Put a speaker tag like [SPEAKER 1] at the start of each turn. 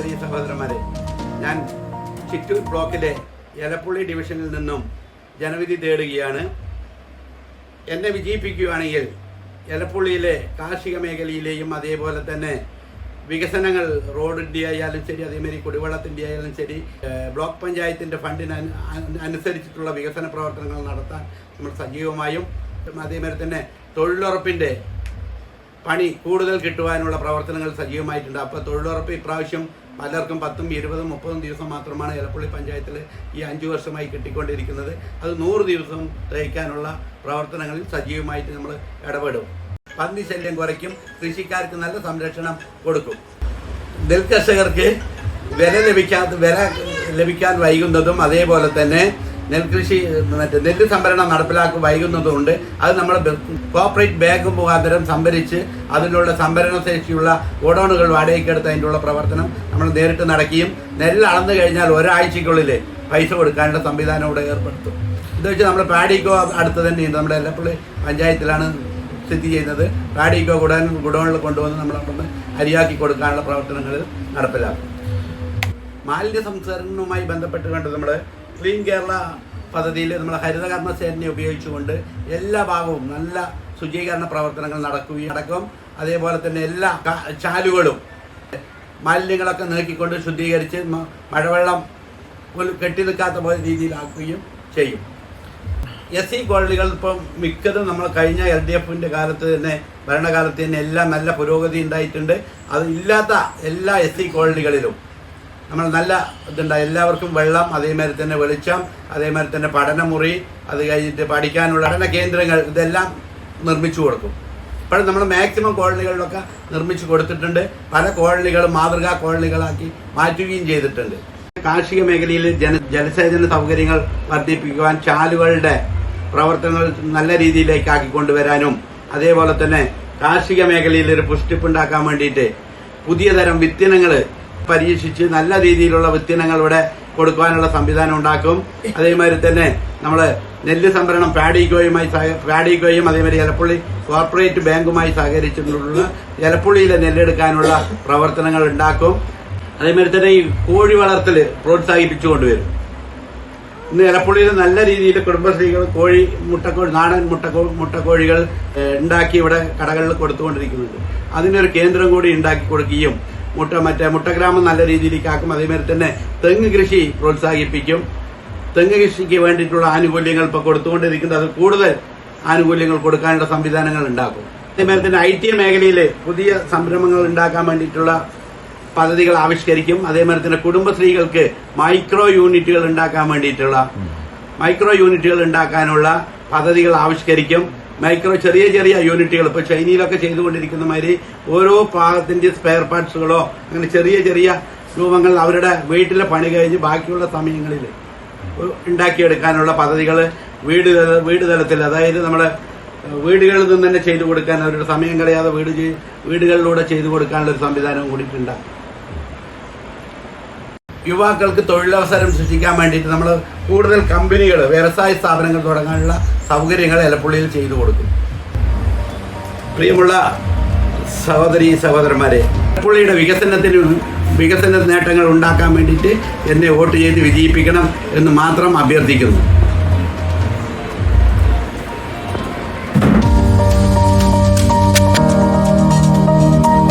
[SPEAKER 1] സഹോദരി സഹോദരന്മാരെ ഞാൻ ചിറ്റൂർ ബ്ലോക്കിലെ എലപ്പുള്ളി ഡിവിഷനിൽ നിന്നും ജനവിധി തേടുകയാണ്. എന്നെ വിജയിപ്പിക്കുകയാണെങ്കിൽ എലപ്പുള്ളിയിലെ കാർഷിക മേഖലയിലെയും അതേപോലെ തന്നെ വികസനങ്ങൾ റോഡിന്റെ ആയാലും ശരി അതേമാതിരി കുടിവെള്ളത്തിന്റെ ആയാലും ശരി ബ്ലോക്ക് പഞ്ചായത്തിന്റെ ഫണ്ടിന് അനുസരിച്ചിട്ടുള്ള വികസന പ്രവർത്തനങ്ങൾ നടത്താൻ നമ്മൾ സജീവമായും അതേമാതിരി തന്നെ തൊഴിലുറപ്പിന്റെ പണി കൂടുതൽ കിട്ടുവാനുള്ള പ്രവർത്തനങ്ങൾ സജീവമായിട്ടുണ്ട്. അപ്പോൾ തൊഴിലുറപ്പ് ഇപ്രാവശ്യം പലർക്കും പത്തും ഇരുപതും മുപ്പതും ദിവസം മാത്രമാണ് ഇലപ്പള്ളി പഞ്ചായത്തിൽ ഈ അഞ്ചു വർഷമായി കിട്ടിക്കൊണ്ടിരിക്കുന്നത്. അത് നൂറ് ദിവസം തയ്ക്കാനുള്ള പ്രവർത്തനങ്ങളിൽ സജീവമായിട്ട് നമ്മൾ ഇടപെടും. പന്നി ശല്യം കുറയ്ക്കും കൃഷിക്കാർക്ക് നല്ല സംരക്ഷണം കൊടുക്കും. നെൽകർഷകർക്ക് വില ലഭിക്കാത്ത വില ലഭിക്കാൻ വൈകുന്നതും അതേപോലെ തന്നെ നെൽകൃഷി മറ്റേ നെല്ല് സംഭരണം നടപ്പിലാക്കും വൈകുന്നതുകൊണ്ട് അത് നമ്മൾ കോപ്പറേറ്റ് ബാങ്ക് മുഖാന്തരം സംഭരിച്ച് അതിനുള്ള സംഭരണ ശേഷിയുള്ള ഗോഡൗണുകൾ വാടകയ്ക്കെടുത്ത് അതിന്റെ പ്രവർത്തനം നമ്മൾ നേരിട്ട് നടക്കുകയും നെല്ല് അളന്നു കഴിഞ്ഞാൽ ഒരാഴ്ചയ്ക്കുള്ളിൽ പൈസ കൊടുക്കാനുള്ള സംവിധാനം ഇവിടെ ഏർപ്പെടുത്തും. ഇത് വെച്ച് നമ്മൾ പാഡിക്കോ അടുത്ത് തന്നെയുണ്ട്. നമ്മുടെ എല്ലപ്പള്ളി പഞ്ചായത്തിലാണ് സ്ഥിതി ചെയ്യുന്നത്. പാഡിക്കോ ഗുഡൻ ഗുഡൗണിൽ കൊണ്ടുവന്ന് നമ്മൾ അവിടുന്ന് അരിയാക്കി കൊടുക്കാനുള്ള പ്രവർത്തനങ്ങൾ നടപ്പിലാക്കും. മാലിന്യ സംസ്കരണവുമായി ബന്ധപ്പെട്ടുകൊണ്ട് നമ്മൾ ക്ലീൻ കേരള പദ്ധതിയിൽ നമ്മൾ ഹരിതകർമ്മ സേനയെ ഉപയോഗിച്ചുകൊണ്ട് എല്ലാ ഭാഗവും നല്ല ശുചീകരണ പ്രവർത്തനങ്ങൾ നടക്കുകയും നടക്കും. അതേപോലെ തന്നെ എല്ലാ ചാലുകളും മാലിന്യങ്ങളൊക്കെ നീക്കിക്കൊണ്ട് ശുദ്ധീകരിച്ച് മഴവെള്ളം കെട്ടി നിൽക്കാത്ത പോലെ രീതിയിലാക്കുകയും ചെയ്യും. എസ് സി കോളനികൾ ഇപ്പം മിക്കതും നമ്മൾ കഴിഞ്ഞ എൽ ഡി എഫിന്റെ കാലത്ത് തന്നെ ഭരണകാലത്ത് തന്നെ എല്ലാം നല്ല പുരോഗതി ഉണ്ടായിട്ടുണ്ട്. അത് ഇല്ലാത്ത എല്ലാ എസ് സി കോളനികളിലും നമ്മൾ നല്ല ഇതുണ്ടായി എല്ലാവർക്കും വെള്ളം അതേമാതിരി തന്നെ വെളിച്ചം അതേമാതിരി തന്നെ പഠനമുറി അത് കഴിഞ്ഞിട്ട് പഠിക്കാനുള്ള പഠന കേന്ദ്രങ്ങൾ ഇതെല്ലാം നിർമ്മിച്ചു കൊടുക്കും. ഇപ്പോഴും നമ്മൾ മാക്സിമം കോളനികളിലൊക്കെ നിർമ്മിച്ചു കൊടുത്തിട്ടുണ്ട്. പല കോളനികളും മാതൃകാ കോളനികളാക്കി മാറ്റുകയും ചെയ്തിട്ടുണ്ട്. കാർഷിക മേഖലയിൽ ജന ജലസേചന സൗകര്യങ്ങൾ വർദ്ധിപ്പിക്കുവാൻ ചാലുകളുടെ പ്രവർത്തനങ്ങൾ നല്ല രീതിയിലേക്ക് ആക്കിക്കൊണ്ടുവരാനും അതേപോലെ തന്നെ കാർഷിക മേഖലയിൽ ഒരു പുഷ്ടിപ്പുണ്ടാക്കാൻ വേണ്ടിയിട്ട് പുതിയ തരം വിത്തിനങ്ങൾ പരീക്ഷിച്ച് നല്ല രീതിയിലുള്ള വിത്തിനങ്ങൾ ഇവിടെ കൊടുക്കുവാനുള്ള സംവിധാനം ഉണ്ടാക്കും. അതേമാതിരി തന്നെ നമ്മൾ നെല്ല് സംഭരണം പാഡിക്കോയുമായി പാഡിഗോയും അതേമാതിരി എലപ്പുള്ളി കോർപ്പറേറ്റ് ബാങ്കുമായി സഹകരിച്ചിട്ടുള്ള എലപ്പുള്ളിയിലെ നെല്ലെടുക്കാനുള്ള പ്രവർത്തനങ്ങൾ ഉണ്ടാക്കും. അതേമാതിരി തന്നെ ഈ കോഴി വളർത്തൽ പ്രോത്സാഹിപ്പിച്ചു കൊണ്ടുവരും ഇന്ന് എലപ്പുള്ളിയിൽ നല്ല രീതിയിൽ കുടുംബശ്രീകൾ കോഴി മുട്ടക്കോഴി നാടൻ മുട്ടക്കോ മുട്ടക്കോഴികൾ ഉണ്ടാക്കി ഇവിടെ കടകളിൽ കൊടുത്തുകൊണ്ടിരിക്കുന്നുണ്ട്. അതിനൊരു കേന്ദ്രം കൂടി ഉണ്ടാക്കി കൊടുക്കുകയും മുട്ട മറ്റേ മുട്ടഗ്രാമം നല്ല രീതിയിലേക്ക് ആക്കും. അതേമാതിരി തന്നെ തെങ്ങ് കൃഷി പ്രോത്സാഹിപ്പിക്കും. തെങ്ങ് കൃഷിക്ക് വേണ്ടിയിട്ടുള്ള ആനുകൂല്യങ്ങൾ ഇപ്പോൾ കൊടുത്തുകൊണ്ടിരിക്കുന്നത്. അത് കൂടുതൽ ആനുകൂല്യങ്ങൾ കൊടുക്കാനുള്ള സംവിധാനങ്ങൾ ഉണ്ടാക്കും. അതേമാതിരി തന്നെ ഐ ടി മേഖലയിൽ പുതിയ സംരംഭങ്ങൾ ഉണ്ടാക്കാൻ വേണ്ടിയിട്ടുള്ള പദ്ധതികൾ ആവിഷ്കരിക്കും. അതേമാതിരി തന്നെ കുടുംബശ്രീകൾക്ക് മൈക്രോ യൂണിറ്റുകൾ ഉണ്ടാക്കാൻ വേണ്ടിയിട്ടുള്ള മൈക്രോ യൂണിറ്റുകൾ ഉണ്ടാക്കാനുള്ള പദ്ധതികൾ ആവിഷ്കരിക്കും. മൈക്രോ ചെറിയ ചെറിയ യൂണിറ്റുകൾ. ഇപ്പോൾ ചൈനയിലൊക്കെ ചെയ്തുകൊണ്ടിരിക്കുന്ന മാതിരി ഓരോ ഭാഗത്തിന്റെ സ്പെയർ പാർട്സുകളോ അങ്ങനെ ചെറിയ ചെറിയ രൂപങ്ങൾ അവരുടെ വീട്ടിലെ പണി കഴിഞ്ഞ് ബാക്കിയുള്ള സമയങ്ങളിൽ ഉണ്ടാക്കിയെടുക്കാനുള്ള പദ്ധതികൾ വീട് വീട് തലത്തിൽ അതായത് നമ്മുടെ വീടുകളിൽ നിന്ന് തന്നെ ചെയ്തു കൊടുക്കാൻ അവരുടെ സമയം കളയാതെ വീട് വീടുകളിലൂടെ ചെയ്തു കൊടുക്കാനുള്ള ഒരു സംവിധാനവും കൂടിയിട്ടുണ്ട് യുവാക്കൾക്ക് തൊഴിലവസരം സൃഷ്ടിക്കാൻ വേണ്ടിയിട്ട് നമ്മൾ കൂടുതൽ കമ്പനികൾ വ്യവസായ സ്ഥാപനങ്ങൾ തുടങ്ങാനുള്ള സൗകര്യങ്ങൾ എലപ്പുള്ളിയിൽ ചെയ്തു കൊടുക്കും. പ്രിയമുള്ള സഹോദരി സഹോദരന്മാരെ എലപ്പുള്ളിയുടെ വികസനത്തിന് വികസന നേട്ടങ്ങൾ ഉണ്ടാക്കാൻ വേണ്ടിയിട്ട് എന്നെ വോട്ട് ചെയ്ത് വിജയിപ്പിക്കണം എന്ന് മാത്രം അഭ്യർത്ഥിക്കുന്നു.